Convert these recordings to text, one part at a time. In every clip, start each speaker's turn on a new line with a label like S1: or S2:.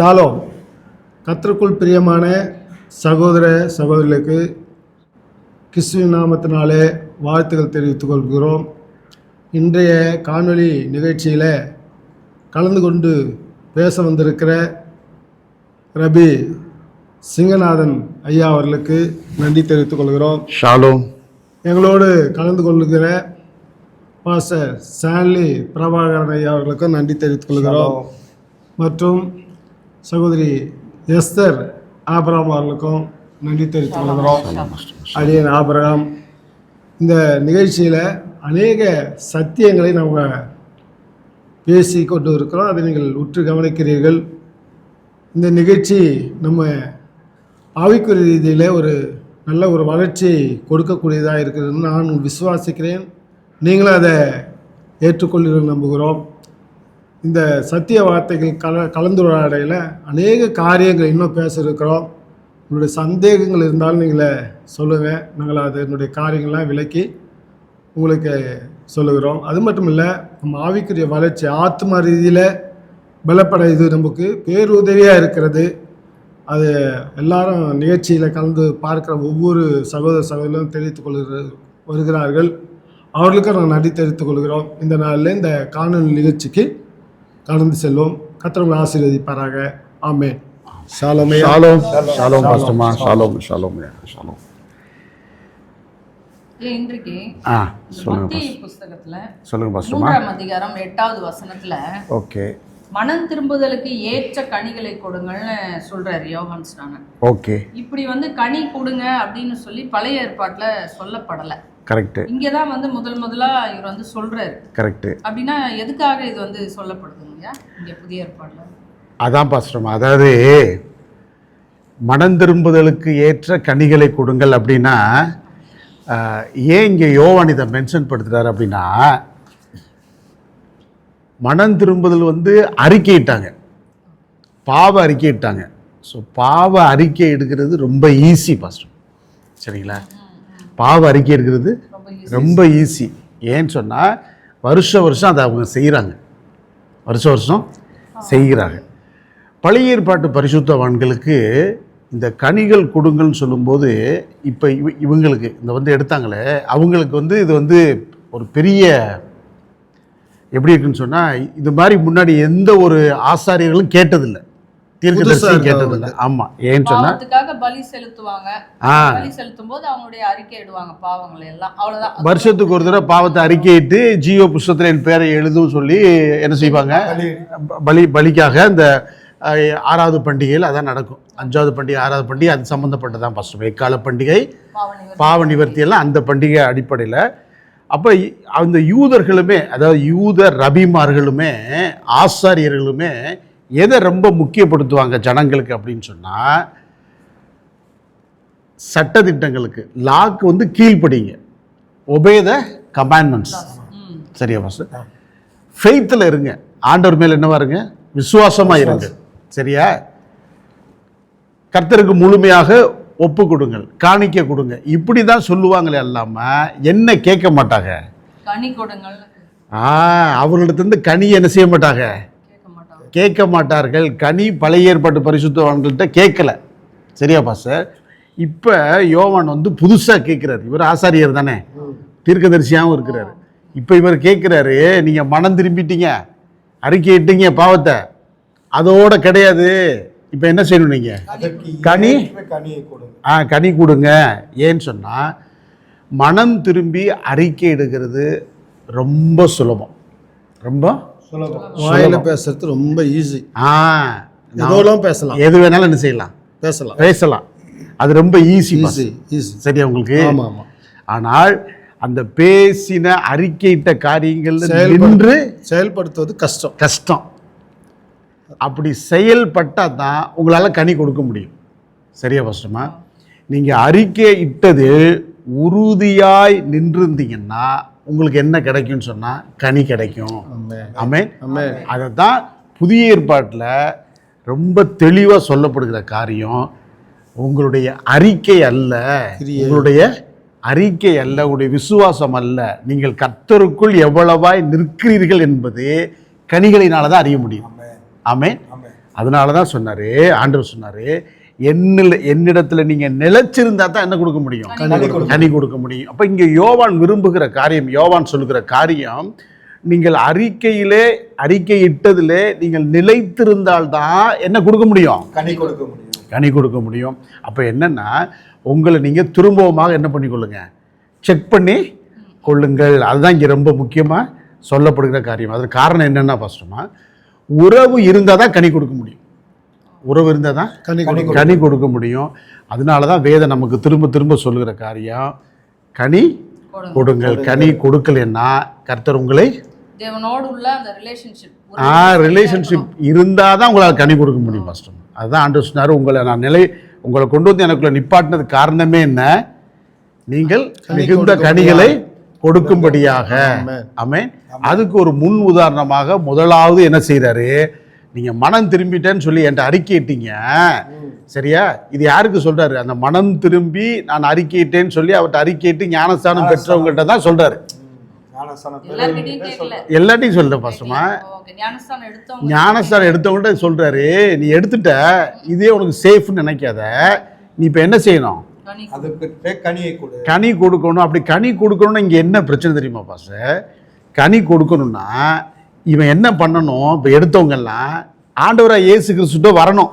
S1: Shalom. கர்த்தருக்குள் பிரியமான சகோதர சகோதரிகளுக்கு கிறிஸ்துவின் நாமத்தினாலே வாழ்த்துக்கள் தெரிவித்துக் கொள்கிறோம். இன்றைய காணொளி நிகழ்ச்சியில் கலந்து கொண்டு பேச வந்திருக்கிற ரபி சிங்கநாதன் ஐயா அவர்களுக்கு நன்றி தெரிவித்துக் கொள்கிறோம்.
S2: ஷாலோம்.
S1: எங்களோடு கலந்து கொள்ளுகிற பாஸ்டர் சான்லி பிரபாகரன் ஐயா அவர்களுக்கும் நன்றி தெரிவித்துக் கொள்கிறோம். மற்றும் சகோதரி எஸ்தர் ஆபராம் அவர்களுக்கும் நன்றி தெரிவித்துக் கொள்கிறோம். அடியன் ஆபரகாம். இந்த நிகழ்ச்சியில் அநேக சத்தியங்களை நம்ம பேசி கொண்டு இருக்கிறோம். அதை நீங்கள் உற்று கவனிக்கிறீர்கள். இந்த நிகழ்ச்சி நம்ம ஆவிக்குரிய ரீதியில் ஒரு நல்ல ஒரு வளர்ச்சி கொடுக்கக்கூடியதாக இருக்கிறதுன்னு நான் விசுவாசிக்கிறேன். நீங்களும் அதை ஏற்றுக்கொள்ளுங்கள் நம்புகிறோம். இந்த சத்திய வார்த்தைகள் கல கலந்துரையாடையில் அநேக காரியங்கள் இன்னும் பேசியிருக்கிறோம். உங்களுடைய சந்தேகங்கள் இருந்தாலும் நீங்கள் சொல்லுங்கள் நாங்கள் அதனுடைய காரியங்கள்லாம் விளக்கி உங்களுக்கு சொல்லுகிறோம். அது மட்டும் இல்லை நம்ம ஆவிக்குரிய வளர்ச்சி ஆத்ம ரீதியில் பலப்பட இது நமக்கு பேருதவியாக இருக்கிறது. அது எல்லாரும் நிகழ்ச்சியில் கலந்து பார்க்குற ஒவ்வொரு சகோதர சகோதரரும் தெரிவித்துக் கொள்கிற வருகிறார்கள். அவர்களுக்கும் நாங்கள் நடி தெரிவித்துக் கொள்கிறோம். இந்த நாளில் இந்த காணொலி நிகழ்ச்சிக்கு கடந்து செல்வோம். கத்திரங்களை ஆசீர்வதிப்பாராக. ஆமே சாலமே
S2: ஷாலோம். ஷாலோம். பாஸ்டமா
S3: இன்றைக்கு புஸ்தகத்துல
S2: சொல்லுங்க பாஸ்டமா
S3: மூன்றாம் அதிகாரம் எட்டாவது வசனத்துல
S2: ஓகே.
S3: மனம் திரும்புதலுக்கு ஏற்ற கனிகளை கொடுங்கள்னு சொல்றாரு யோகான்
S2: ஓகே.
S3: இப்படி வந்து கனி கொடுங்க அப்படின்னு சொல்லி பழைய ஏற்பாட்டுல சொல்லப்படல.
S2: கரெக்டு
S3: இங்கதான் வந்து முதல் முதலா இவர் வந்து சொல்றாரு.
S2: கரெக்டு
S3: அப்படின்னா எதுக்காக இது வந்து சொல்லப்படுதுங்க இங்க புதிய ஏற்பாடுல.
S2: அதான் பாஸ்டமா அதாவது மனம் திரும்புதலுக்கு ஏற்ற கனிகளை கொடுங்கள் அப்படின்னா ஏன் இங்கே யோவான் இதை மென்ஷன் படுத்துறாரு அப்படின்னா மனம் திரும்புதல் வந்து அறிக்கையிட்டாங்க. பாவ அறிக்கையிட்டாங்க. ஸோ பாவ அறிக்கை எடுக்கிறது ரொம்ப ஈஸி பாஸ்டர். சரிங்களா? பாவ அறிக்கை
S3: easy.
S2: ரொம்ப ஈஸி ஏன்னு சொன்னால் வருஷ வருஷம் அதை அவங்க செய்கிறாங்க வருஷ வருஷம் செய்கிறாங்க. பழைய ஏற்பாட்டு பரிசுத்தவான்களுக்கு இந்த கனிகள் கொடுங்கள்னு சொல்லும்போது இப்போ இவ இவங்களுக்கு இந்த வந்து எடுத்தாங்களே அவங்களுக்கு வந்து இது வந்து ஒரு பெரிய எப்படி இருக்குன்னு சொன்னால் இது மாதிரி முன்னாடி எந்த ஒரு ஆசாரியர்களும் கேட்டதில்லை.
S1: இருக்கு
S2: கேட்டதில்லை. ஆமாம் ஏன்னு சொன்னால்
S3: பாவத்துக்காக பலி செலுத்துவாங்க.
S2: ஆ.
S3: பலி செலுத்தும் போது அவங்களுடைய அறிக்கை இடுவாங்க பாவங்களை எல்லாம். அவ்வளவுதான்.
S2: வருஷத்துக்கு ஒரு தடவை பாவத்தை அறிக்கையிட்டு ஜீவ புஸ்தகத்தில் என் பேரை எழுதும் சொல்லி என்ன செய்வாங்க? பலி. பலிக்காக இந்த அஹ், ஆறாவது பண்டிகையில் அதான் நடக்கும். அஞ்சாவது பண்டிகை ஆறாவது பண்டிகை அது சம்மந்தப்பட்டதான் ஃபஸ்ட்டு எக்கால பண்டிகை
S3: பாவ நிவர்த்தி.
S2: பாவ நிவர்த்தி எல்லாம் அந்த பண்டிகை அடிப்படையில். அப்போ அந்த யூதர்களுமே அதாவது யூத ரபிமார்களுமே ஆசாரியர்களுமே எதை ரொம்ப முக்கியப்படுத்துவாங்க ஜனங்களுக்கு அப்படின்னு சொன்னால் சட்டதிட்டங்களுக்கு லாக்கு வந்து கீழ்ப்படிங்க. Obey the commandments. சரியா பாஸ்டர் ஃபெய்த்தில் இருங்க. ஆண்டவர் மேல் என்னவா இருங்க விசுவாசமாக இருங்க. சரியா? கர்த்தருக்கு முழுமையாக ஒப்பு கொடுங்கள். காணிக்க கொடுங்க. இப்படி தான் சொல்லுவாங்களே இல்லாமல் என்ன கேட்க மாட்டாங்க?
S3: கனி கொடுங்கள்.
S2: ஆ அவர்களிடத்திலிருந்து கனி என்ன செய்ய மாட்டாங்க?
S3: கேட்க
S2: மாட்டார்கள். கனி பழைய ஏற்பாட்டு பரிசுத்தவான்கள்ட்ட கேட்கல. சரியா பாஸ்டர்? இப்போ யோவான் வந்து புதுசாக கேட்குறாரு. இவர் ஆசாரியர் தானே. தீர்க்கதரிசியாகவும் இருக்கிறாரு. இப்போ இவர் கேட்குறாரு நீங்கள் மனம் திரும்பிட்டீங்க. அறிக்கையிட்டீங்க பாவத்தை. அதோட கிடையாது. இப்போ என்ன செய்யணும் நீங்கள் கனி?
S1: கனியை கொடுங்க.
S2: ஆ கனி கொடுங்க. ஏன்னு சொன்னால் மனம் திரும்பி அறிக்கை எடுக்கிறது ரொம்ப சுலபம். ரொம்ப
S1: சுலபம் வாயில பேசுறது ரொம்ப ஈஸி
S2: ஆ
S1: எதோலாம் பேசலாம்.
S2: எது வேணாலும் என்ன செய்யலாம்?
S1: பேசலாம்.
S2: பேசலாம். அது ரொம்ப ஈஸி
S1: ஈஸி ஈஸி
S2: சரியா உங்களுக்கு?
S1: ஆமா ஆமா.
S2: ஆனால் அந்த பேசின அறிக்கையிட்ட காரியங்கள்ல
S1: செயல்படு-
S2: நின்று
S1: செயல்படுத்துவது கஷ்டம்.
S2: கஷ்டம். அப்படி செயல்பட்டால் தான் உங்களால் கனி கொடுக்க முடியும். சரியா கஷ்டமா நீங்கள் அறிக்கை இட்டது உறுதியாய் நின்றுருந்தீங்கன்னா உங்களுக்கு என்ன கிடைக்கும்னு சொன்னால் கனி கிடைக்கும். ஆமென். அதை தான் புதிய ஏற்பாட்டில் ரொம்ப தெளிவாக சொல்லப்படுகிற காரியம். உங்களுடைய அறிக்கை அல்ல. உங்களுடைய அறிக்கை அல்ல. உங்களுடைய விசுவாசம் அல்ல. நீங்கள் கர்த்தருக்குள் எவ்வளவாய் நிற்கிறீர்கள் என்பது கனிகளினால தான் அறிய முடியும். ஆமென் அதனால தான் சொன்னார் ஆண்டவர் சொன்னார் என்னில் என்னிடத்துல நீங்கள் நிலைச்சிருந்தா தான் என்ன கொடுக்க முடியும்?
S3: கனி
S2: கொடுக்க முடியும். அப்போ இங்கே யோவான் விரும்புகிற காரியம் யோவான் சொல்லுகிற காரியம் நீங்கள் அறிக்கையிலே அறிக்கையிட்டதிலே நீங்கள் நிலைத்திருந்தால்தான் என்ன கொடுக்க முடியும்?
S4: கனி கொடுக்க முடியும்.
S2: கனி கொடுக்க முடியும். அப்போ என்னன்னா உங்களை நீங்கள் திரும்பவுமாக என்ன பண்ணிக்கொள்ளுங்க செக் பண்ணி கொள்ளுங்கள். அதுதான் இங்கே ரொம்ப முக்கியமாக சொல்லப்படுகிற காரியம். அதற்கு காரணம் என்னென்னா ஃபஸ்ட்டுமா உறவு இருந்தால் தான் கனி கொடுக்க முடியும். உறவு இருந்தால் தான்
S1: கனி
S4: கனி
S2: கொடுக்க முடியும். அதனால தான் வேதம் நமக்கு திரும்ப திரும்ப சொல்லுகிற காரியம் கனி
S3: கொடுங்க.
S2: கொடுங்கள். கனி கொடுக்கலன்னா கர்த்தர் உங்களை
S3: தேவனோடு உள்ள அந்த ரிலேஷன்ஷிப்
S2: ஆ ரிலேஷன்ஷிப் இருந்தால் தான் உங்களால் கனி கொடுக்க முடியும் ஃபஸ்ட்டு அதுதான் ஆண்டு சொன்னார் உங்களை நான் நிலை உங்களை கொண்டு வந்து எனக்குள்ள நிப்பாட்டினது காரணமே என்ன? நீங்கள் மிகுந்த கனிகளை கொடுக்கும்படியாக.
S1: ஆமென்.
S2: அதுக்கு ஒரு முன் உதாரணமாக முதலாவது என்ன செய்றாரு? நீங்க மனம் திரும்பிட்டேன்னு சொல்லி என்கிட்ட அறிக்கையிட்டீங்க. சரியா? இது யாருக்கு சொல்றாரு? அந்த மனம் திரும்பி நான் அறிக்கையிட்டேன்னு சொல்லி அவர்கிட்ட அறிக்கையிட்டு ஞானஸ்தானம் பெற்றவங்கள்ட்ட தான் சொல்றாரு.
S4: ஞானஸ்தானம்
S3: எல்லார்கிட்டயும் கேட்கல.
S2: எல்லாத்தையும் ஃபஸ்ட்டுமா
S3: ஓகே. ஞானஸ்தானம் எடுத்தவங்க
S2: ஞானஸ்தானம் எடுத்தவங்கள்ட்ட சொல்றாரு. நீ எடுத்துட்ட. இதே உனக்கு சேஃப்னு நினைக்காத. நீ இப்போ என்ன செய்யணும்?
S3: கனி
S2: கொடுக்கணும். அப்படி கனி கொடுக்கணும்னா இங்கே என்ன பிரச்சனை தெரியுமா பாச கனி கொடுக்கணும்னா இவன் என்ன பண்ணணும்? இப்போ எடுத்தவங்கெல்லாம் ஆண்டவராக இயேசு கிறிஸ்துட்ட வரணும்.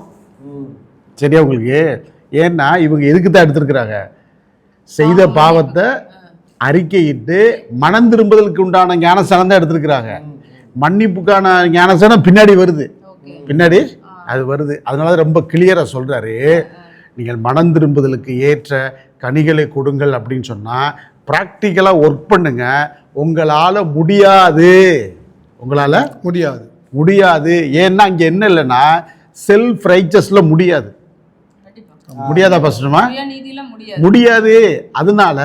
S2: சரியா உங்களுக்கு? ஏன்னா இவங்க எதுக்கு தான் எடுத்திருக்கிறாங்க? செய்த பாவத்தை அறிக்கையிட்டு மனம் திரும்புதலுக்கு உண்டான ஞானஸ்தானம் தான் எடுத்திருக்கிறாங்க. மன்னிப்புக்கான ஞானஸ்தானம் பின்னாடி வருது. பின்னாடி அது வருது. அதனால தான் ரொம்ப கிளியராக சொல்கிறாரு நீங்கள் மனம் திரும்புதலுக்கு ஏற்ற கனிகளை கொடுங்கள் அப்படின்னு சொன்னால் ப்ராக்டிக்கலாக ஒர்க் பண்ணுங்க. உங்களால் முடியாது. உங்களால்?
S1: முடியாது.
S2: முடியாது. ஏன்னா இங்கே என்ன இல்லைன்னா செல்ஃப் ரைச்சஸில் முடியாது. முடியாதா ஃபஸ்ட்டுமா
S3: முடியாது.
S2: முடியாது. அதனால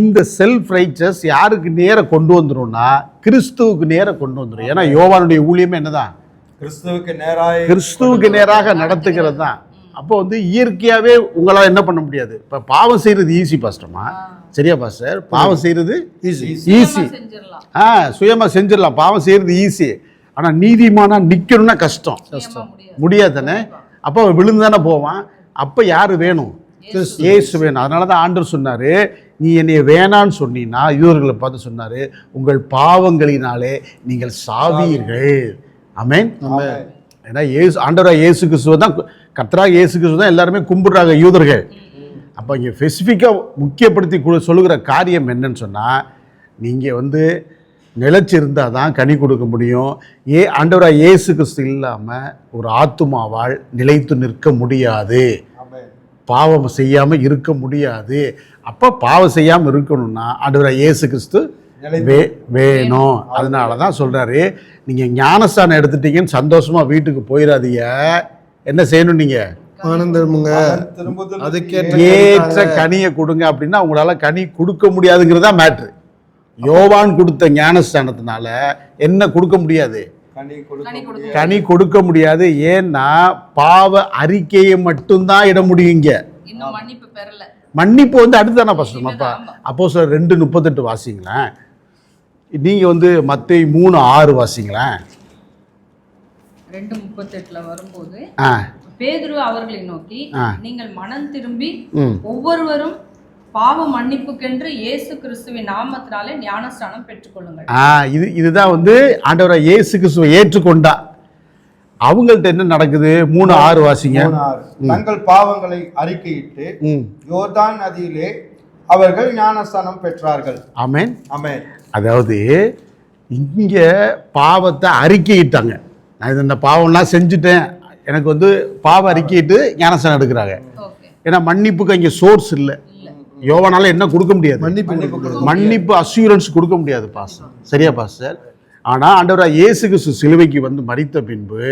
S2: இந்த செல்ஃப் ரைச்சஸ் யாருக்கு நேர கொண்டு வந்துரும்னா கிறிஸ்துவுக்கு நேர கொண்டு வந்துடும் ஏன்னா யோவானுடைய ஊழியமே என்னதான்?
S4: கிறிஸ்துவுக்கு நேராய்
S2: கிறிஸ்துவுக்கு நேராக நடத்துகிறது தான் அப்போ வந்து இயற்கையாகவே உங்களால் என்ன பண்ண முடியாது? இப்போ பாவம் செய்கிறது ஈஸி பாஸ்டர்மா சரியா பாஸ்டர் பாவம் செய்கிறது
S1: ஈஸி
S2: ஈஸி ஆ சுயமாக செஞ்சிடலாம். பாவம் செய்கிறது ஈஸி ஆனால் நீதிமானா நிற்கணும்னா கஷ்டம்.
S3: சுயமா முடியாது.
S2: முடியாது தானே? அப்போ விழுந்து தானே போவான்? அப்போ யார் வேணும்? இயேசு வேணும். அதனால தான் ஆண்டவர் சொன்னார் நீ என்னைய வேணான்னு சொன்னீன்னா யூதர்களை பார்த்து சொன்னார் உங்கள் பாவங்களினாலே நீங்கள் சாவீர்கள். ஆமென்.
S4: ஆமென்.
S2: ஏன்னா இயேசு ஆண்டவராக இயேசு கிறிஸ்துவ தான் கர்த்தராக இயேசு கிறிஸ்துவ தான் எல்லாருமே கும்பிடுறாங்க யூதர்கள். அப்போ இங்கே ஸ்பெசிஃபிக்காக முக்கியப்படுத்தி சொல்லுகிற காரியம் என்னன்னு சொன்னால் நீங்கள் வந்து நிலைச்சிருந்தால் தான் கனி கொடுக்க முடியும். ஏ ஆண்டவராக இயேசு கிறிஸ்து இல்லாமல் ஒரு ஆத்துமாவால் நிலைத்து நிற்க முடியாது. பாவம் செய்யாமல் இருக்க முடியாது. அப்போ பாவம் செய்யாமல் இருக்கணும்னா ஆண்டவராக இயேசு கிறிஸ்து வே வேணும். அதனால தான் சொல்கிறாரு நீங்கள் ஞானஸ்தானம் எடுத்துட்டீங்கன்னு சந்தோஷமாக வீட்டுக்கு போயிடாதீங்க என்ன செய்யணும் நீங்கள்
S1: ஆனந்தமுங்க
S2: ஏற்ற கனியை கொடுங்க அப்படின்னா உங்களால கனி கொடுக்க முடியாதுங்கிறதா மேட்ரு யோவான் கொடுத்த ஞானஸ்தானத்தினால என்ன கொடுக்க முடியாது?
S4: கனி கொடுக்க
S3: கனி கொடுக்க
S4: முடியாது.
S2: ஏன்னா பாவ அறிக்கையை மட்டும்தான் இட முடியும் இங்க
S3: இன்னும் மன்னிப்பு பெறல.
S2: மன்னிப்பு வந்து அடுத்து தானே ஃபஸ்ட்டு அப்பா. அப்போ சார் ரெண்டு முப்பத்தெட்டு வாசிங்களேன். நீங்க வந்து மத்தேயு மூணு ஆறு வாசிங்களேன்.
S3: ரெண்டு முப்பத்தெட்டுல வரும்போது பேதுரு அவர்களை நோக்கி. நீங்கள் மனம் திரும்பி ஒவ்வொருவரும் பாவ மன்னிப்புக்கென்று இயேசு கிறிஸ்துவின் நாமத்தினாலே ஞானஸ்தானம் பெற்றுக்கொள்ளுங்கள்.
S2: ஆ இது இதுதான் வந்து ஆண்டவரை இயேசு கிறிஸ்துவை ஏற்றுக்கொண்டா. அவங்கள்ட்ட என்ன நடக்குது? மூணு ஆறு வாசிங்க.
S4: தங்கள் பாவங்களை அறிக்கையிட்டு யோர்தான் நதியிலே அவர்கள் ஞானஸ்தானம் பெற்றார்கள்.
S2: ஆமென்.
S4: ஆமென்.
S2: அதாவது இங்கே பாவத்தை அறிக்கையிட்டாங்க. நான் இது இந்த பாவம்லாம் செஞ்சுட்டேன். எனக்கு வந்து பாவ அறிக்கையிட்டு ஞானஸ்தானம் எடுக்கிறாங்க.
S3: ஓகே.
S2: ஏன்னா மன்னிப்புக்கு அங்கே சோர்ஸ் இல்லை. யோவனால என்ன கொடுக்க முடியாது?
S1: மன்னிப்பு
S4: மன்னிப்பு
S2: அசூரன்ஸ் கொடுக்க முடியாது பாஸ்டர் சரியா பாஸ்டர் ஆனால் ஆண்டவராக இயேசு கிறிஸ்து சிலுவைக்கு வந்து மறித்த பின்பு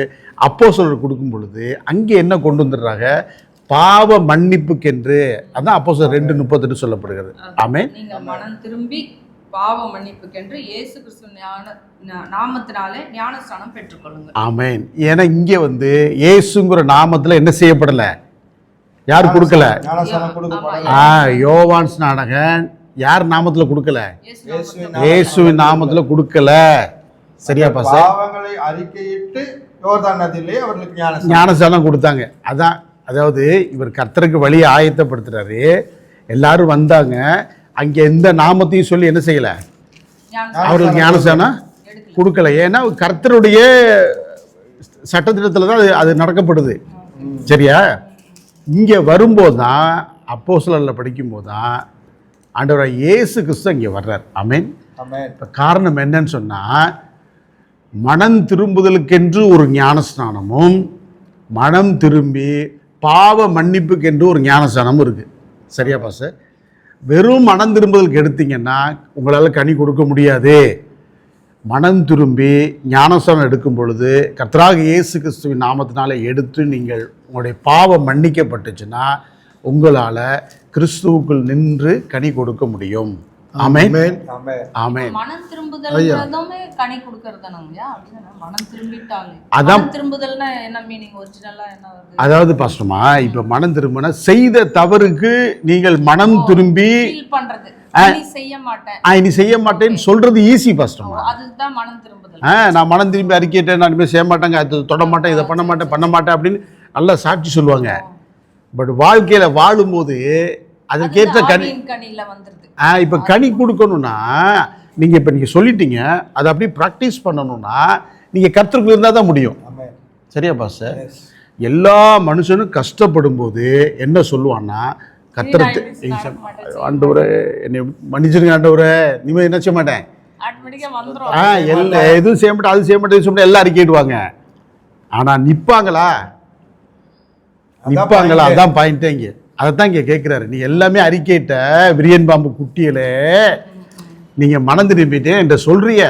S2: அப்போ கொடுக்கும் பொழுது அங்கே என்ன கொண்டு வந்துடுறாங்க? பாவ மன்னிப்புக்கென்று. அதான் அப்போ ரெண்டு முப்பத்தெட்டு சொல்லப்படுகிறது.
S3: மனம் திரும்பி பாவ மன்னிப்புக்கென்று இயேசு கிறிஸ்து ஞான நாமத்தினாலே ஞானஸ்தானம் பெற்றுக்கொள்ளுங்கள்.
S2: ஆமென். ஏன்னா இங்கே வந்து இயேசுங்கிற நாமத்தில் என்ன செய்யப்படலை? யார் கொடுக்கல? ஆ யோவான் ஸ்நானகன். யார் நாமத்தில் கொடுக்கல?
S3: இயேசு
S4: இயேசுவின்
S2: நாமத்தில் கொடுக்கல. சரியா பாஸ்டர்?
S4: பாவங்களை அறிக்கையிட்டு யோர்தான் நதியிலே அவர்களுக்கு ஞானஸ்தானம்.
S2: கொடுத்தாங்க. அதான் அதாவது இவர் கர்த்தருக்கு வழியை ஆயத்தப்படுத்துறாரு. எல்லாரும் வந்தாங்க. அங்கே எந்த நாமத்தையும் சொல்லி என்ன செய்யலை? அவர்களுக்கு ஞானஸ்தானம்
S3: எடுக்கல.
S2: கொடுக்கல. ஏன்னா கர்த்தருடைய சட்டத்திட்டத்தில் தான் அது அது நடக்கப்படுது. சரியா? இங்கே வரும்போது தான் அப்போ சிலரில் படிக்கும்போது தான் ஆண்டவராக இயேசு கிறிஸ்து இங்கே வர்றார். ஆமென்.
S4: ஆமென்.
S2: இப்போ காரணம் என்னன்னு சொன்னால் மனம் திரும்புதலுக்கென்று ஒரு ஞானஸ்நானமும் மனம் திரும்பி பாவ மன்னிப்புக்கென்று ஒரு ஞானஸ்நானமும் இருக்குது சரியா பாச வெறும் மனம் திரும்புதலுக்கு எடுத்தீங்கன்னா உங்களால் கனி கொடுக்க முடியாது. மனம் திரும்பி ஞானஸ்தானம் எடுக்கும் பொழுது கர்த்தராக இயேசு கிறிஸ்துவின் நாமத்தினால எடுத்து நீங்கள் உங்களுடைய பாவம் மன்னிக்கப்பட்டுச்சுன்னா உங்களால் கிறிஸ்துவுக்குள் நின்று கனி கொடுக்க முடியும். ஆமென்.
S1: ஆமென்.
S3: மனம் திரும்புதல்ன்றதுமே கனி கொடுக்கறதுனாங்கயா அப்படிதானே? மனம் திரும்பிட்டாலே.
S2: அதான்.
S3: மனம் திரும்புதல்னா என்ன மீனிங் ஒரிஜினலா என்ன வருது
S2: அதாவது பாஸ்டமா இப்ப மனம் திரும்பினா செய்த தவறுக்கு நீங்கள் மனம் திரும்பி
S3: ஃபீல் பண்றது. செய்ய மாட்டேன்.
S2: "ஆ, இனி செய்ய மாட்டேன்னு சொல்றது ஈஸி பாஸ்டமா
S3: அதுதான் மனம் திரும்புதல்.
S2: ஆ நான் மனம் திரும்பி அறிக்கையிட்டேன் நான் இனிமேல் செய்ய மாட்டேங்க அது தொட மாட்டேன் இதை பண்ண மாட்டேன் பண்ண மாட்டேன் அப்படின்னு நல்லா சாட்சி சொல்லுவாங்க. பட் வாழ்க்கையில வாழும்போது அதற்கேற்ற கனி ஆ இப்போ கனி கொடுக்கணும்னா நீங்க இப்ப நீங்க சொல்லிட்டீங்க அதை அப்படியே ப்ராக்டிஸ் பண்ணணும்னா நீங்க கற்றுக்கு இருந்தால் தான் முடியும். சரியா பாஸ். எல்லா மனுஷனும் கஷ்டப்படும் போது என்ன சொல்லுவான்னா கத்திரத்து ஆண்டவரே என்னை மன்னிச்சிருங்க ஆண்டவரே இனிமே என்ன செய்ய மாட்டேன்? ஆ எல்லா எதுவும் செய்ய மாட்டேன் அது செய்ய மாட்டேன் மாட்டேன் எல்லாம் அறிக்கையிடுவாங்க ஆனா நிப்பாங்களா?
S4: அதான்
S2: நிப்பாங்களா?
S4: point.
S2: அதான் பாயிண்டே இங்க. அதைத்தான் இங்க கேட்கிறாரு நீ எல்லாமே அறிக்கையிட்ட விரியன் பாம்பு குட்டியலே நீங்க மனம் திரும்பிட்டு என்கிட்ட சொல்றிய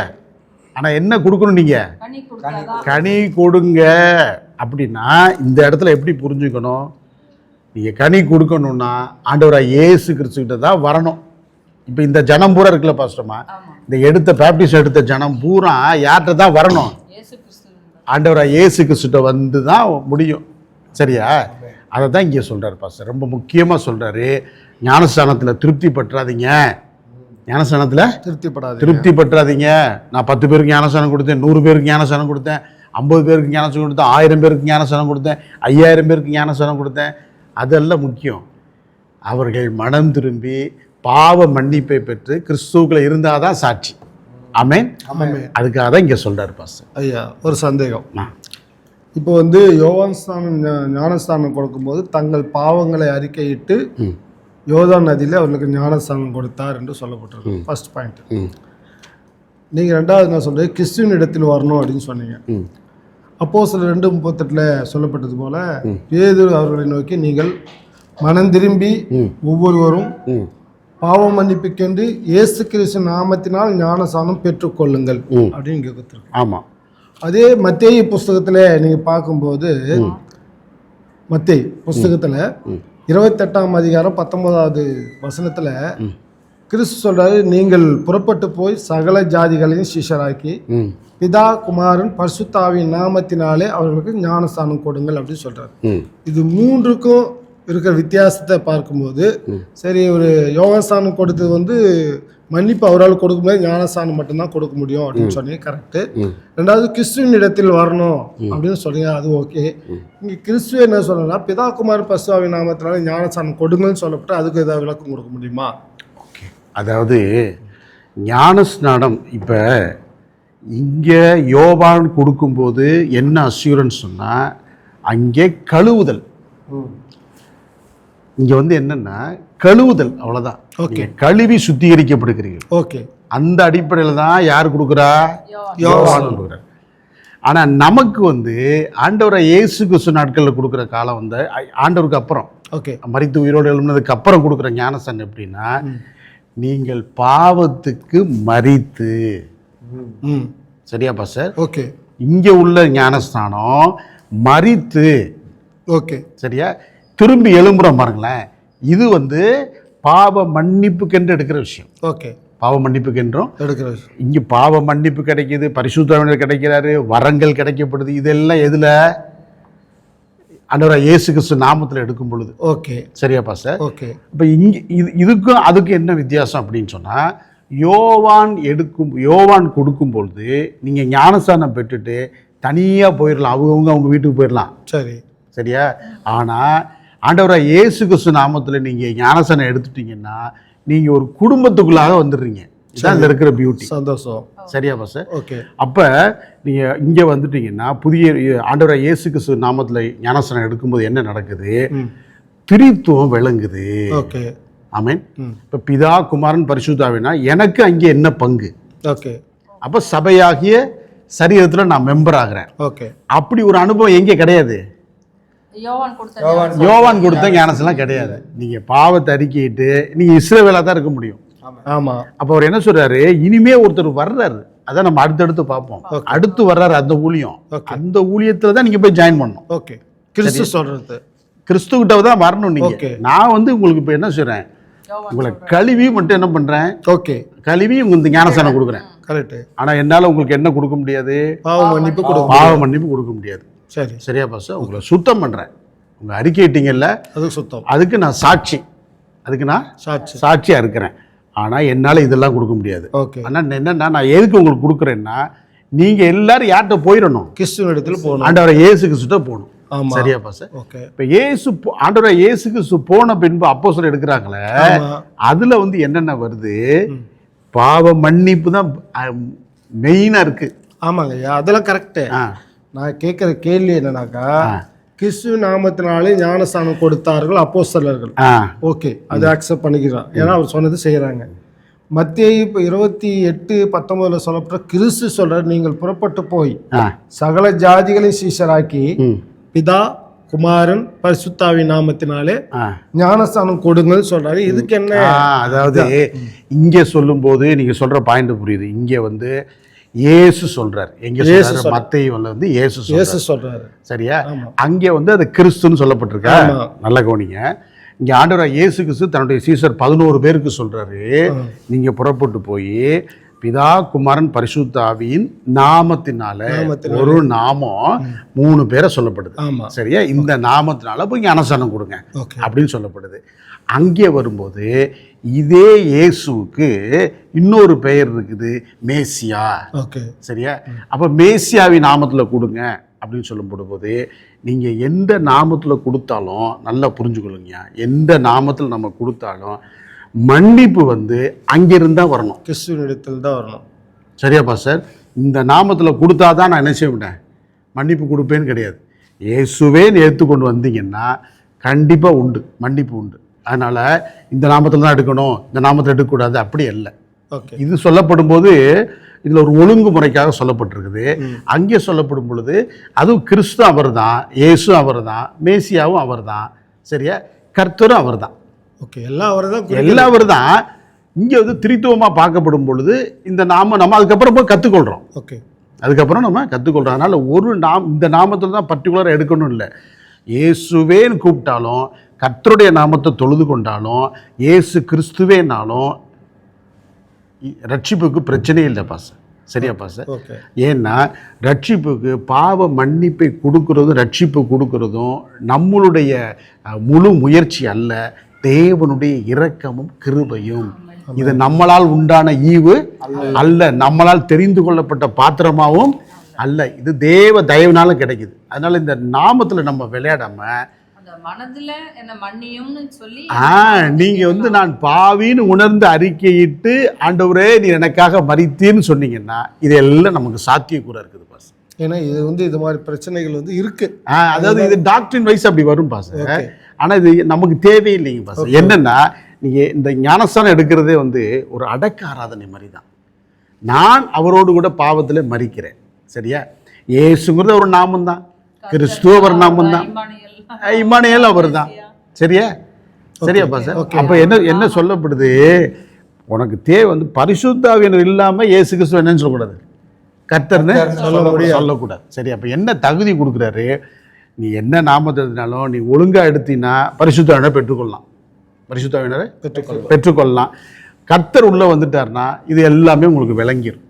S2: ஆனா என்ன கொடுக்கணும் நீங்க?
S3: கனி
S2: கொடுங்க. அப்படின்னா இந்த இடத்துல எப்படி புரிஞ்சுக்கணும்? நீங்கள் கனி கொடுக்கணும்னா ஆண்டவராக இயேசு கிறிஸ்துக்கிட்ட தான் வரணும். இப்போ இந்த ஜனம் பூரா இருக்குல்ல பாஸ்டமா இந்த எடுத்த பேப்டிஸ்ட் எடுத்த ஜனம் பூரா யார்கிட்ட தான் வரணும்? ஆண்டவராக இயேசு கிறிஸ்துட்ட வந்து தான் முடியும். சரியா? அதை தான் இங்கே சொல்கிறார் பாஸ்டர் ரொம்ப முக்கியமாக சொல்கிறாரு ஞானஸ்தானத்தில் திருப்தி பற்றாதீங்க. ஞானஸ்தானத்தில்
S1: திருப்திப்படாது
S2: திருப்தி பற்றாதீங்க நான் பத்து பேருக்கு ஞானஸ்தானம் கொடுத்தேன் நூறு பேருக்கு ஞானஸ்தானம் கொடுத்தேன் ஐம்பது பேருக்கு ஞானஸ்தானம் கொடுத்தேன் ஆயிரம் பேருக்கு ஞானஸ்தானம் கொடுத்தேன் ஐயாயிரம் பேருக்கு ஞானஸ்தானம் கொடுத்தேன். அதெல்லாம் முக்கியம். அவர்கள் மனம் திரும்பி பாவ மன்னிப்பை பெற்று கிறிஸ்துவுக்குள்ள இருந்தால் தான் சாட்சி. ஆமென். அதுக்காக தான் இங்கே சொல்கிறார் பாஸ்டர்
S1: ஐயா ஒரு சந்தேகம். இப்போ வந்து யோவான் ஸ்தானம் ஞா- ஞானஸ்தானம் கொடுக்கும்போது தங்கள் பாவங்களை அறிக்கையிட்டு யோதான் நதியில் அவர்களுக்கு ஞானஸ்தானம் கொடுத்தார் என்று சொல்லப்பட்டிருக்கு. ஃபர்ஸ்ட் பாயிண்ட் நீங்கள் ரெண்டாவது என்ன சொல்றீங்க கிறிஸ்துவின் இடத்தில் வரணும் அப்படின்னு சொன்னீங்க. அப்போ சில ரெண்டு முப்பத்தெட்டில் சொல்லப்பட்டது போல பேதுரு அவர்களை நோக்கி நீங்கள் மனம் திரும்பி. ஒவ்வொருவரும்
S2: ம்.
S1: பாவ மன்னிப்புக்கென்று இயேசு கிறிஸ்து நாமத்தினால் ஞானசானம் பெற்றுக்கொள்ளுங்கள். அப்படின்னு கொடுத்துருக்கு.
S2: ஆமாம்
S1: அதே மத்தேயு புஸ்தகத்தில் நீங்கள் பார்க்கும்போது மத்தேய் புஸ்தகத்தில் இருபத்தெட்டாம் அதிகாரம் பத்தொன்பதாவது வசனத்தில். கிறிஸ்து சொல்றாரு நீங்கள் புறப்பட்டு போய் சகல ஜாதிகளையும் சிஷ்யராக்கி
S2: ம்.
S1: பிதா குமாரன் பரிசுத்தாவின் நாமத்தினாலே அவர்களுக்கு ஞானஸ்தானம் கொடுங்கள் அப்படின்னு சொல்றாரு. இது மூன்றுக்கும் இருக்கிற வித்தியாசத்தை பார்க்கும்போது சரி ஒரு யோகாஸ்தானம் கொடுத்தது வந்து மன்னிப்பு அவரால் கொடுக்க முடியாது ஞானஸ்தானம் மட்டும்தான் கொடுக்க முடியும் அப்படின்னு சொன்னீங்க கரெக்டு ரெண்டாவது கிறிஸ்துவின் இடத்தில் வரணும் அப்படின்னு சொன்னீங்க அது ஓகே இங்கே கிறிஸ்துவ என்ன சொல்லணும்னா பிதா குமார் பசுவாவின் நாமத்தினால ஞானஸ்தானம் கொடுங்கன்னு சொல்லப்பட்டு அதுக்கு ஏதாவது விளக்கம் கொடுக்க முடியுமா?
S2: ஓகே அதாவது ஞானஸ்நானம் இப்போ இங்கே யோவான் கொடுக்கும்போது என்ன அஷ்யூரன்ஸ் சொன்னால் அங்கே கழுவுதல். இங்கே வந்து என்னென்னா கழுவுதல் அவ்வளோதான்
S1: Okay.
S2: நீங்க கழுவி சுத்திகரிக்கப்படுகிறீர்கள்.
S1: ஓகே
S2: அந்த அடிப்படையில் தான் யார் கொடுக்குறா?
S3: யோவான்.
S2: யோவான் கொடுக்குறார். ஆனால் நமக்கு வந்து ஆண்டவரை இயேசு கிறிஸ்து நாட்களில் கொடுக்குற காலம் வந்து ஆண்டவருக்கு அப்புறம்.
S1: ஓகே
S2: மரித்து உயிரோடு எழுந்ததுக்கு அப்புறம் கொடுக்குற ஞானஸ்தானம் எப்படின்னா நீங்கள் பாவத்துக்கு மறித்து
S1: ம்.
S2: சரியாப்பா சார்
S1: ஓகே
S2: இங்கே உள்ள ஞானஸ்தானம் மறித்து
S1: ஓகே
S2: சரியா? திரும்பி எழும்புறோம் பாருங்களேன். இது வந்து பாவ மன்னிப்புக்கென்று எடுக்கிற விஷயம்.
S1: ஓகே.
S2: பாவ மன்னிப்புக்கென்றும்
S1: எடுக்கிற விஷயம்.
S2: இங்கே பாவ மன்னிப்பு கிடைக்குது பரிசுத்தவனர் கிடைக்கிறாரு வரங்கள் கிடைக்கப்படுது. இதெல்லாம் எதில்? ஆண்டவராக இயேசு கிறிஸ்து நாமத்தில் எடுக்கும் பொழுது.
S1: ஓகே.
S2: சரியாப்பா சார்
S1: ஓகே.
S2: இப்போ இங்கே இது இதுக்கும் அதுக்கும் என்ன வித்தியாசம் அப்படின்னு சொன்னால் யோவான் எடுக்கும் யோவான் கொடுக்கும் பொழுது நீங்கள் ஞானஸ்தானம் பெற்றுட்டு தனியாக போயிடலாம் அவங்கவுங்க அவங்க வீட்டுக்கு போயிடலாம்
S1: சரி.
S2: சரியா? ஆனால் ஆண்டவராக இயேசு கிறிஸ்து நாமத்தில் நீங்கள் ஞானசனம் எடுத்துட்டீங்கன்னா நீங்கள் ஒரு குடும்பத்துக்குள்ளாக வந்துடுறீங்க. இதான் இதில் இருக்கிற பியூட்டி
S1: சந்தோஷம்.
S2: சரியா பாஸ்
S1: ஓகே.
S2: அப்போ நீங்கள் இங்கே வந்துட்டீங்கன்னா புதிய ஆண்டவராக இயேசு கிறிஸ்து நாமத்தில் ஞானசனம் எடுக்கும்போது என்ன நடக்குது? திரித்துவம் விளங்குது.
S1: ஓகே.
S2: ஆமென். இப்போ பிதா குமாரன் பரிசுத்தாவினா எனக்கு அங்கே என்ன பங்கு?
S1: ஓகே.
S2: அப்போ சபையாகிய சரீரத்தில் நான் மெம்பர் ஆகிறேன்.
S1: ஓகே.
S2: அப்படி ஒரு அனுபவம் எங்கே கிடையாது?
S3: யோவான் கொடுத்த
S2: ஞானசெல்லாம் கிடையாது. நீங்கள் பாவத்தை அறிக்கையிட்டு நீங்கள் இஸ்ரவேலாக தான் இருக்க முடியும்.
S1: ஆமாம்
S2: அப்போ அவர் என்ன சொல்றாரு? இனிமே ஒருத்தர் வர்றாரு. அதான் நம்ம அடுத்தடுத்து பார்ப்போம். அடுத்து வர்றாரு அந்த ஊழியம். அந்த ஊழியத்தில் தான் நீங்கள் போய் ஜாயின் பண்ணணும்.
S1: ஓகே கிறிஸ்து சொல்றது.
S2: கிறிஸ்துக்கிட்ட தான் வரணும் நீங்கள்
S1: Okay.
S2: நான் வந்து உங்களுக்கு இப்போ என்ன சொல்கிறேன் உங்களை கழுவி மட்டும் என்ன பண்ணுறேன்
S1: ஓகே
S2: கழுவி உங்களுக்கு இந்த ஞானசானம் கொடுக்குறேன்.
S1: கரெக்ட்
S2: ஆனால் என்னால் உங்களுக்கு என்ன கொடுக்க முடியாது?
S1: பாவம் மன்னிப்பு கொடு
S2: பாவ மன்னிப்பு கொடுக்க முடியாது.
S1: சரி.
S2: சரியா பாஸ் உங்களை சுத்தம் பண்ணுறேன் உங்கள் அறிக்கையிட்டீங்கல்ல
S1: அது சுத்தம்.
S2: அதுக்கு நான் சாட்சி. அதுக்கு நான்
S1: சாட்சி.
S2: சாட்சியாக இருக்கிறேன். ஆனால் என்னால் இதெல்லாம் கொடுக்க முடியாது.
S1: ஓகே.
S2: ஆனால் என்னன்னா நான் எதுக்கு உங்களுக்கு கொடுக்குறேன்னா நீங்கள் எல்லாரும் யார்கிட்ட போயிடணும்?
S1: கிறிஸ்துவ இடத்துல போகணும்.
S2: ஆண்டவரை இயேசு கிறிஸ்துட்ட போகணும். சரியா பாஸ்
S1: ஓகே.
S2: இப்போ போ- ஆண்டவரை இயேசு கிறிஸ்து போன பின்பு அப்போ சொல்ல எடுக்கிறாங்களே அதில் வந்து என்னென்ன வருது. பாவ மன்னிப்பு தான் மெயினாக இருக்குது
S1: ஆமாங்க ஐயா அதெல்லாம் கரெக்டு
S2: ஆ.
S1: நான் கேட்குற கேள்வி என்னன்னாக்கா
S2: ஆ.
S1: கிறிஸ்துவ நாமத்தினாலே ஞானஸ்தானம் கொடுத்தார்கள் அப்போஸ்தலர்கள்.
S2: ஆ.
S1: ஓகே அதை அக்செப்ட் பண்ணிக்கிறான் ஏன்னா அவர் சொன்னது செய்கிறாங்க மத்திய இப்போ இருபத்தி எட்டு பத்தொன்பதுல சொல்லப்பட்ட கிறிஸ்து சொல்றார் நீங்கள் புறப்பட்டு போய் சகல ஜாதிகளையும் சீஷராக்கி
S2: ம்.
S1: பிதா குமாரன் பரிசுத்தாவின் நாமத்தினாலே ஞானஸ்தானம் கொடுங்கன்னு சொல்றாரு. இதுக்கு என்ன?
S2: அதாவது இங்கே சொல்லும்போது நீங்க சொல்ற பாயிண்ட் புரியுது. இங்கே வந்து இயேசு சொல்றார். எங்க சொல்றாரு. மத்தேயுல வந்து இயேசு சொல்றார்.
S1: இயேசு சொல்றாரு.
S2: சரியா. அங்கே வந்து அது கிறிஸ்துன்னு சொல்லப்பட்டிருக்கா. நல்ல கவனிங்க. இங்க ஆண்டவர் இயேசு கிறிஸ்து தன்னுடைய சீசர் பதினோரு பேருக்கு சொல்றாரு. நீங்க புறப்பட்டு போய் பிதா குமாரன் பரிசுத்தாவின் நாமத்தினால. ஒரு நாமம் மூணு பேரை சொல்லப்படுது. சரியா? இந்த நாமத்தினால போய் ஞானசானம் கொடுங்க. அப்படின்னு சொல்லப்படுது. அங்கே வரும்போது இதே இயேசுவுக்கு இன்னொரு பெயர் இருக்குது மேசியா.
S1: ஓகே.
S2: சரியா? அப்போ மேசியாவின் நாமத்தில் கொடுங்க அப்படின்னு சொல்லும்போது நீங்கள் எந்த நாமத்தில் கொடுத்தாலும் நல்லா புரிஞ்சுக்கொள்ளுங்க. எந்த நாமத்தில் நம்ம கொடுத்தாலும் மன்னிப்பு வந்து அங்கிருந்தா வரணும்.
S1: கிறிஸ்துவின் இடத்துல தான் வரணும்.
S2: சரியாப்பா சார் இந்த நாமத்தில் கொடுத்தா தான் நான் என்ன செய்ய மாட்டேன் மன்னிப்பு கொடுப்பேன்னு கிடையாது. இயேசுவேன்னு ஏற்றுக்கொண்டு வந்தீங்கன்னா கண்டிப்பாக உண்டு. மன்னிப்பு உண்டு. அதனால் இந்த நாமத்தில் தான் எடுக்கணும் இந்த நாமத்தில் எடுக்கக்கூடாது அப்படி இல்லை
S1: ஓகே.
S2: இது சொல்லப்படும் போது இதில் ஒரு ஒழுங்குமுறைக்காக சொல்லப்பட்டிருக்குது. அங்கே சொல்லப்படும் பொழுது அதுவும் கிறிஸ்து அவர் தான் இயேசு அவர் தான் மேசியாவும் அவர் தான் சரியா? கர்த்தரும் அவர் தான்
S1: ஓகே எல்லாம் அவர் தான்
S2: எல்லாம் அவர் தான் இங்கே வந்து திரித்துவமாக பார்க்கப்படும் பொழுது இந்த நாம நம்ம அதுக்கப்புறம் போய் கற்றுக்கொள்கிறோம்
S1: ஓகே.
S2: அதுக்கப்புறம் நம்ம கற்றுக்கொள்கிறோம் அதனால் ஒரு நாம் இந்த நாமத்தில் தான் பர்டிகுலராக எடுக்கணும் இல்லை. இயேசுவேன்னு கூப்பிட்டாலும் கர்த்தருடைய நாமத்தை தொழுது கொண்டாலும் இயேசு கிறிஸ்துவேனாலும் ரட்சிப்புக்கு பிரச்சனையே இல்லை பாஸ் சரியா
S1: ஓகே
S2: ஏன்னா ரட்சிப்புக்கு பாவ மன்னிப்பை கொடுக்கறதும் ரட்சிப்பு கொடுக்கறதும் நம்மளுடைய முழு முயற்சி அல்ல தேவனுடைய இரக்கமும் கிருபையும். இது நம்மளால் உண்டான ஈவு அல்ல. நம்மளால் தெரிந்து கொள்ளப்பட்ட பாத்திரமாவும் அல்ல. இது தேவ தயவுனால கிடைக்குது. அதனால இந்த நாமத்துல நம்ம விளையாடாம
S3: அந்த மனதுல என்ன மன்னியும்னு சொல்லி
S2: ஆ நீங்க வந்து நான் பாவின்னு உணர்ந்து அறிக்கையிட்டு ஆண்டவரே நீ எனக்காக மறித்தீன்னு சொன்னீங்கன்னா இதெல்லாம் நமக்கு சாத்தியக்கூற இருக்குது பாஸ்
S1: ஏன்னா இது வந்து இது மாதிரி பிரச்சனைகள் வந்து இருக்கு.
S2: ஆ, அதாவது இது டாக்டரின் வைஸ் அப்படி வரும் பாஸ்
S1: ஓகே
S2: ஆனா இது நமக்கு தேவையில்லைங்க பாஸ் என்னன்னா நீங்க இந்த ஞானஸ்தானம் எடுக்கிறதே வந்து ஒரு அடக்க ஆராதனை மாதிரி தான் நான் அவரோடு கூட பாவத்துல மறிக்கிறேன் சரியா? இயேசுங்கிறது ஒரு நாமம் தான் கிறிஸ்துவ ஒரு நாமம் தான்
S3: இம்மானுவேல்.
S2: அவர் தான். சரியா? சரியா? பாஸ் அப்ப என்ன என்ன சொல்லப்படுது? உனக்கு தேவை வந்து பரிசுத்தாவியனர் இல்லாம இயேசு கிறிஸ்து என்னன்னு சொல்லக்கூடாது. கர்த்தர்னு
S1: சொல்ல முடியாது.
S2: சொல்லக்கூடாது. சரி அப்ப என்ன தகுதி கொடுக்குறாரு? நீ என்ன நாமத்தை எழுதினாலும் நீ ஒழுங்கா எடுத்தீன்னா பரிசுத்தாவினரை பெற்றுக்கொள்ளலாம். பரிசுத்தாவினரை
S1: பெற்றுக்கொள்ளும்
S2: பெற்றுக்கொள்ளலாம். கர்த்தர் உள்ள வந்துட்டாருன்னா இது எல்லாமே உங்களுக்கு விளங்கிரும்.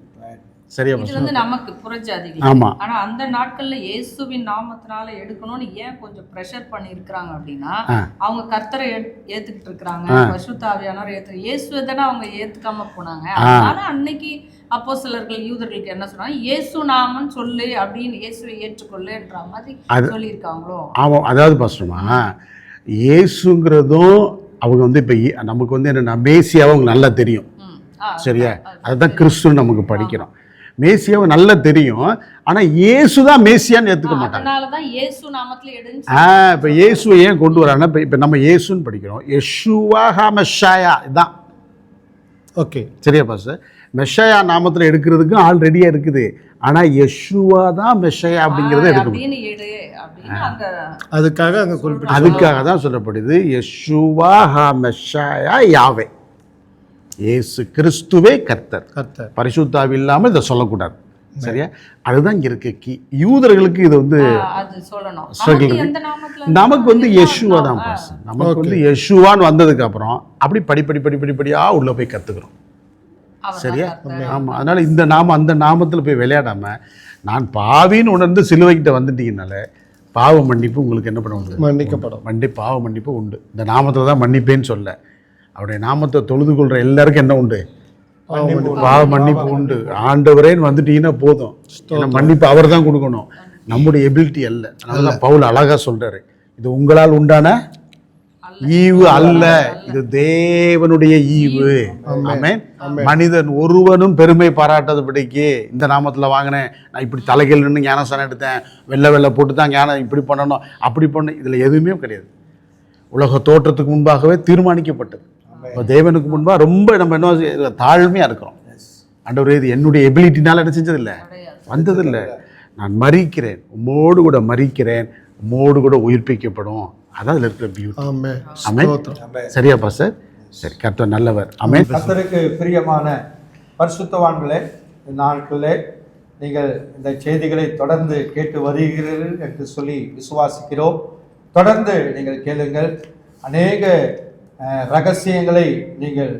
S2: சரியா
S3: இது வந்து நமக்கு புறஜாதிகள்
S2: ஆமா.
S3: ஆனா அந்த நாட்கள்ல இயேசுவின் நாமத்தினால எடுக்கணும்னு ஏன் கொஞ்சம் ப்ரெஷர் பண்ணி இருக்கிறாங்க அப்படின்னா. அவங்க கர்த்தரை ஏத்- ஏத்துக்கிட்டு இருக்கிறாங்க பசுத்தாவியானவர் ஏத்து இயேசுவை தானே அவங்க ஏத்துக்காம போனாங்க. அதனால அன்னைக்கு அப்போ சிலர்கள் யூதர்களுக்கு என்ன சொன்னாங்க? இயேசு நாமன் சொல்லு அப்படின்னு இயேசுவை ஏற்றுக்கொள்ளுன்ற மாதிரி சொல்லியிருக்காங்களோ?
S2: ஆமாம் அதாவது பாஸ்டர்மா இயேசுங்கிறதும் அவங்க வந்து இப்போ நமக்கு வந்து என்னென்னா அவங்க நல்லா தெரியும். சரியா?
S3: அது
S2: அதுதான் கிறிஸ்துன்னு நமக்கு படிக்கிறோம். மேசியாவை நல்லா தெரியும். ஆனால் இயேசு தான் மேசியான்னு ஏற்றுக்க மாட்டாங்க ஆ இப்போ இயேசுவை ஏன் கொண்டு வராங்கன்னா இப்போ இப்போ நம்ம இயேசுன்னு படிக்கிறோம். யெஷுவா மெஷாயா இதுதான்
S1: ஓகே.
S2: சரியா பாஸ்டர்? மெஷாயா நாமத்தில் எடுக்கிறதுக்கு ஆள் ரெடியாக இருக்குது. ஆனால் யெஷுவா தான் மெஷாயா அப்படிங்கிறத எடுக்கணும்
S1: அதுக்காக அங்கே குறிப்பிட்டு
S2: அதுக்காக தான் சொல்லப்படுது யெஷுவா ஹா மெஷாயா யாவே. இயேசு கிறிஸ்துவே கர்த்தர்.
S1: கர்த்தர்.
S2: பரிசுத்தாவி இல்லாமல் இதை சொல்லக்கூடாது. சரியா? அதுதான் இங்கே இருக்கு கி யூதர்களுக்கு இது வந்து
S3: நமக்கு
S2: இருக்கு.
S3: எந்த நாமத்துல
S2: நமக்கு வந்து யெஷுவா தான் நமக்கு வந்து யெஷுவான்னு வந்ததுக்கு அப்புறம் அப்படி படிப்படி படி படிப்படியா உள்ள போய் கத்துக்கிறோம். சரியா?
S3: கர்த்தர்.
S2: ஆமா. அதனால இந்த நாம அந்த நாமத்துல போய் விளையாடாம நான் பாவின்னு உணர்ந்து சிலுவைக்கிட்ட வந்துட்டீங்கனால பாவ மன்னிப்பு உங்களுக்கு என்ன பண்ண உண்டு?
S1: மன்னிக்கப்படும்.
S2: மண்டி பாவ மன்னிப்பு உண்டு. இந்த நாமத்தில் தான் மன்னிப்பேன்னு சொல்ல. அவருடைய நாமத்தை தொழுது கொள்ற எல்லாருக்கும் என்ன உண்டு? பாவ மன்னிப்பு உண்டு. ஆண்டவரேன்னு வந்துட்டீங்கன்னா போதும். மன்னிப்பு அவர் தான் கொடுக்கணும். நம்முடைய எபிலிட்டி அல்ல. அதனால தான் பவுல் அழகா சொல்றாரு. இது உங்களால் உண்டான ஈவு அல்ல. இது தேவனுடைய ஈவு. மனிதன் ஒருவனும் பெருமை பாராட்டாதபடிக்கு இந்த நாமத்துல வாங்கினேன். நான் இப்படி தலைகள் நின்று ஞானசானம் எடுத்தேன். வெள்ளை வெள்ளை போட்டு தான் ஞானம் இப்படி பண்ணணும் அப்படி பண்ண இதுல எதுவுமே கிடையாது. உலக தோற்றத்துக்கு முன்பாகவே தீர்மானிக்கப்பட்டது. இப்போ தேவனுக்கு முன்பாக ரொம்ப நம்ம என்ன செய்ய- தாழ்மையா இருக்கிறோம். ஆண்டவரே இது என்னுடைய எபிலிட்டினால என்ன செஞ்சது இல்லை வந்ததில்லை. நான் மறிக்கிறேன். உம்மோடு கூட மறிக்கிறேன். உம்மோடு கூட உயிர்ப்பிக்கப்படும். அதான் அதில் இருக்கிற பியூட்டி
S1: ஆமே
S2: ஆமென்.
S1: ஸ்தோத்திரம்.
S2: சரியா பாஸ்டர் சரி கர்த்தர் நல்லவர். ஆமென்.
S4: கர்த்தருக்கு பிரியமான பரிசுத்தவான்களே நாட்களே நீங்கள் இந்த செய்திகளை தொடர்ந்து கேட்டு வருகிறீர்கள் என்று சொல்லி விசுவாசிக்கிறோம். தொடர்ந்து நீங்கள் கேளுங்கள். அநேக ரகசியங்களை நீங்கள்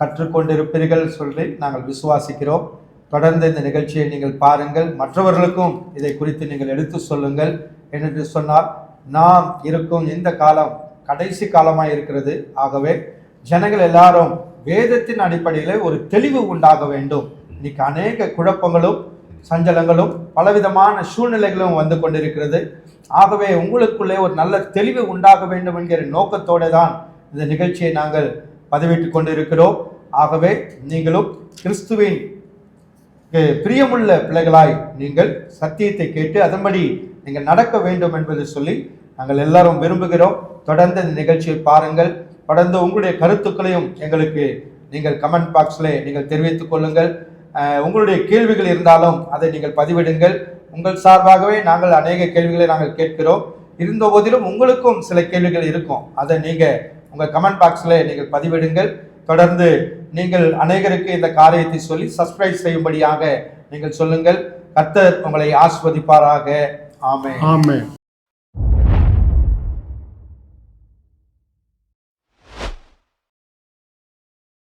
S4: கற்றுக்கொண்டிருப்பீர்கள் சொல்லி நாங்கள் விசுவாசிக்கிறோம். தொடர்ந்து இந்த நிகழ்ச்சியை நீங்கள் பாருங்கள். மற்றவர்களுக்கும் இதை குறித்து நீங்கள் எடுத்து சொல்லுங்கள் என்று சொன்னால் நாம் இருக்கும் இந்த காலம் கடைசி காலமாக இருக்கிறது. ஆகவே ஜனங்கள் எல்லாரும் வேதத்தின் அடிப்படையில் ஒரு தெளிவு உண்டாக வேண்டும். இன்னைக்கு அநேக குழப்பங்களும் சஞ்சலங்களும் பலவிதமான சூழ்நிலைகளும் வந்து கொண்டிருக்கிறது. ஆகவே உங்களுக்குள்ளே ஒரு நல்ல தெளிவு உண்டாக வேண்டும் என்கிற நோக்கத்தோடு தான் இந்த நிகழ்ச்சியை நாங்கள் பதிவிட்டுக் கொண்டிருக்கிறோம். ஆகவே நீங்களும் கிறிஸ்துவின் பிரியமுள்ள பிள்ளைகளாய் நீங்கள் சத்தியத்தை கேட்டு அதன்படி நீங்கள் நடக்க வேண்டும் என்பதை சொல்லி நாங்கள் எல்லாரும் விரும்புகிறோம். தொடர்ந்து இந்த நிகழ்ச்சியை பாருங்கள். தொடர்ந்து உங்களுடைய கருத்துக்களையும் எங்களுக்கு நீங்கள் கமெண்ட் பாக்ஸில் நீங்கள் தெரிவித்துக் கொள்ளுங்கள். உங்களுடைய கேள்விகள் இருந்தாலும் அதை நீங்கள் பதிவிடுங்கள். உங்கள் சார்பாகவே நாங்கள் அநேக கேள்விகளை நாங்கள் கேட்கிறோம். இருந்த போதிலும் உங்களுக்கும் சில கேள்விகள் இருக்கும். அதை நீங்கள் உங்கள் கமெண்ட் பாக்ஸில் நீங்கள் பதிவிடுங்கள். தொடர்ந்து நீங்கள் அநேகருக்கு இந்த காரியத்தை சொல்லி சப்ஸ்கிரைப் செய்யும்படியாக நீங்கள் சொல்லுங்கள். கர்த்தர் உங்களை ஆஸ்வதிப்பாராக ஆமே
S1: ஆமே